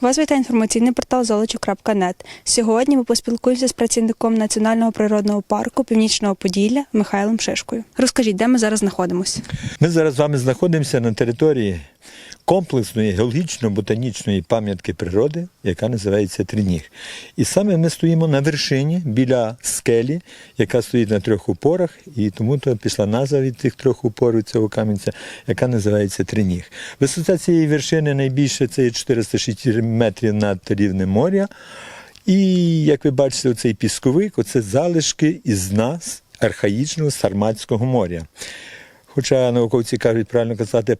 Вас вітає інформаційний портал золочу.нет. Сьогодні ми поспілкуємося з працівником Національного природного парку Північного Поділля Михайлом Шишкою. Розкажіть, де ми зараз знаходимося? Ми зараз з вами знаходимося на території комплексної геологічно-ботанічної пам'ятки природи, яка називається Триніг. І саме ми стоїмо на вершині біля скелі, яка стоїть на трьох упорах, і тому то пішла назва від тих трьох упорів цього камінця, яка називається Триніг. Висота цієї вершини найбільше це є 406 метрів над рівнем моря. І як ви бачите, оцей пісковик, оце залишки із нас архаїчного Сарматського моря. Хоча науковці кажуть правильно казати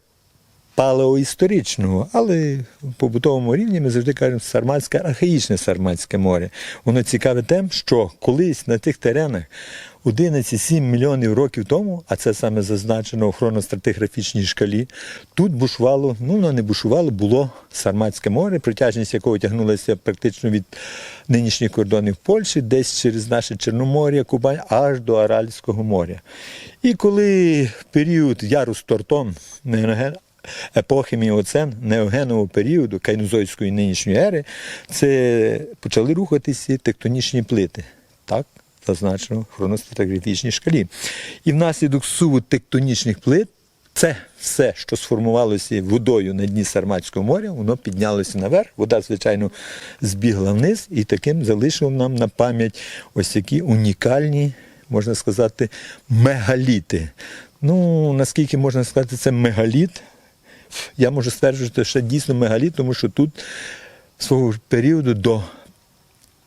палеоісторичного, але в побутовому рівні ми завжди кажемо Сарматське, архаїчне Сарматське море. Воно цікаве тим, що колись на тих теренах 11-7 мільйонів років тому, а це саме зазначено в хроностратиграфічній шкалі, тут бушувало, ну воно не бушувало, було Сарматське море, протяжність якого тягнулася практично від нинішніх кордонів Польщі, десь через наше Чорномор'я, Кубань, аж до Аральського моря. І коли період Ярус Тортон, епохи Міоцен, неогенового періоду, кайнозойської нинішньої ери, це почали рухатися тектонічні плити. Так? Зазначено в хроностратиграфічній шкалі. І внаслідок суву тектонічних плит це все, що сформувалося водою на дні Сарматського моря, воно піднялося наверх. Вода, звичайно, збігла вниз і таким залишив нам на пам'ять ось такі унікальні, можна сказати, мегаліти. Ну, наскільки можна сказати, це мегаліт, я можу стверджувати, що дійсно мегаліт, тому що тут свого періоду до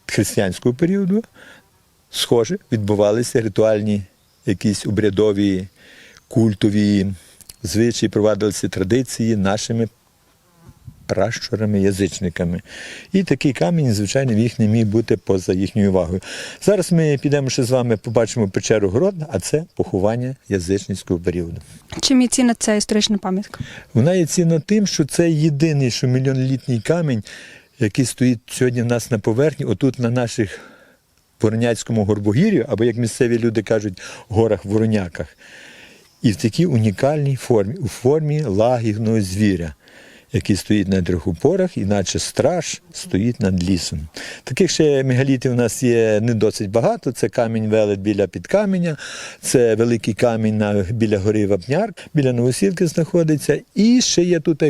християнського періоду схоже відбувалися ритуальні якісь обрядові, культові звичаї, провадилися традиції нашими пращурами, язичниками. І такий камінь, звичайно, їх не міг бути поза їхньою увагою. Зараз ми підемо ще з вами, побачимо печеру Грод, а це поховання язичницького періоду. Чим є цінна ця історична пам'ятка? Вона є цінна тим, що це єдиний що мільйонлітній камінь, який стоїть сьогодні в нас на поверхні, отут на наших Вороняцькому горбогір'ю, або як місцеві люди кажуть, горах Вороняках. І в такій унікальній формі, у формі лагідного звіря, який стоїть на трьох упорах, іначе страж стоїть над лісом. Таких ще мегалітів у нас є не досить багато. Це камінь велет біля підкаменя, це великий камінь біля гори Вапняр, біля Новосілки знаходиться. І ще є тут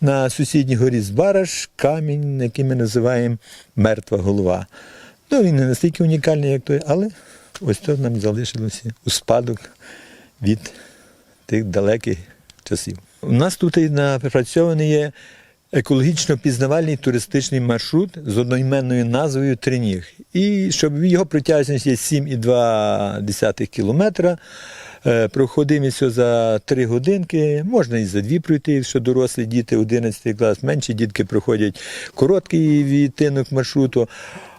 на сусідній горі Збараш камінь, який ми називаємо мертва голова. Ну, він не настільки унікальний, як той, але ось то нам залишилося у спадок від тих далеких часів. У нас тут напрацьований є екологічно-пізнавальний туристичний маршрут з одноіменною назвою Триніг. І щоб його протяжність є 7,2 кілометра. Е, Проходимість за 3 годинки, можна і за 2 пройти, якщо дорослі діти 11 клас, менші дітки проходять короткий відтинок маршруту.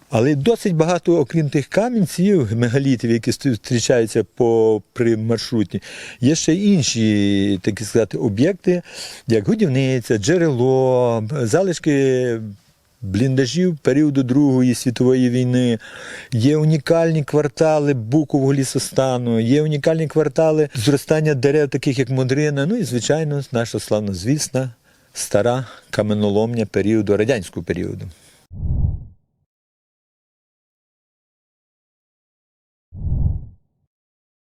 Але досить багато, окрім тих камінців, мегалітів, які зустрічаються по при маршруті, є ще інші такі сказати, об'єкти, як годівниця, джерело, залишки бліндажів періоду Другої світової війни. Є унікальні квартали букового лісостану, є унікальні квартали зростання дерев, таких як Модрина. Ну і, звичайно, наша славнозвісна стара каменоломня періоду радянського періоду.